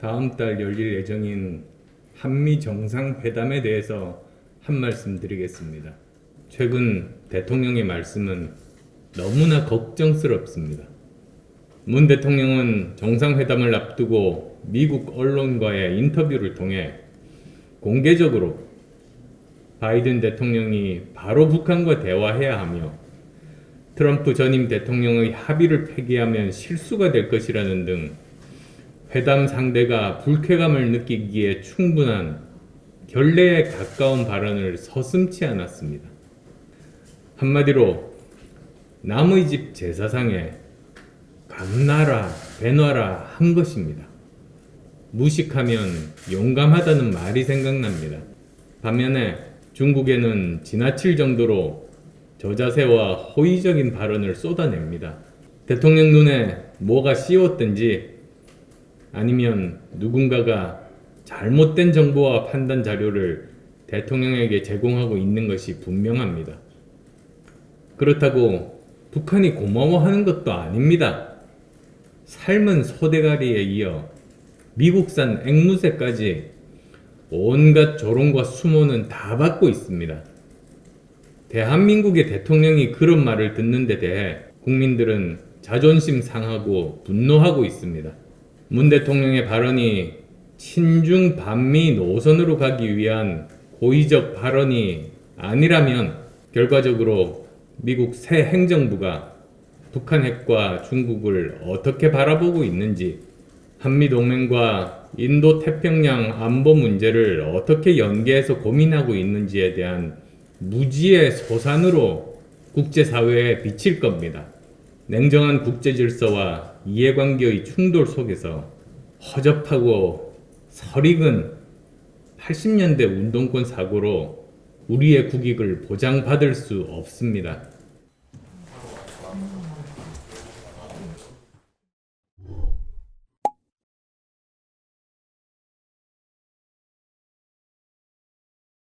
다음 달 열릴 예정인 한미 정상회담에 대해서 한 말씀 드리겠습니다. 최근 대통령의 말씀은 너무나 걱정스럽습니다. 문 대통령은 정상회담을 앞두고 미국 언론과의 인터뷰를 통해 공개적으로 바이든 대통령이 바로 북한과 대화해야 하며 트럼프 전임 대통령의 합의를 폐기하면 실수가 될 것이라는 등 회담 상대가 불쾌감을 느끼기에 충분한 결례에 가까운 발언을 서슴치 않았습니다. 한마디로 남의 집 제사상에 감나라, 배놔라 한 것입니다. 무식하면 용감하다는 말이 생각납니다. 반면에 중국에는 지나칠 정도로 저자세와 호의적인 발언을 쏟아냅니다. 대통령 눈에 뭐가 씌웠든지 아니면 누군가가 잘못된 정보와 판단 자료를 대통령에게 제공하고 있는 것이 분명합니다. 그렇다고 북한이 고마워하는 것도 아닙니다. 삶은 소대가리에 이어 미국산 앵무새까지 온갖 조롱과 수모는 다 받고 있습니다. 대한민국의 대통령이 그런 말을 듣는 데 대해 국민들은 자존심 상하고 분노하고 있습니다. 문 대통령의 발언이 친중 반미 노선으로 가기 위한 고의적 발언이 아니라면 결과적으로 미국 새 행정부가 북한 핵과 중국을 어떻게 바라보고 있는지 한미 동맹과 인도 태평양 안보 문제를 어떻게 연계해서 고민하고 있는지에 대한 무지의 소산으로 국제사회에 비칠 겁니다. 냉정한 국제 질서와 이해관계의 충돌 속에서 허접하고 설익은 80년대 운동권 사고로 우리의 국익을 보장받을 수 없습니다.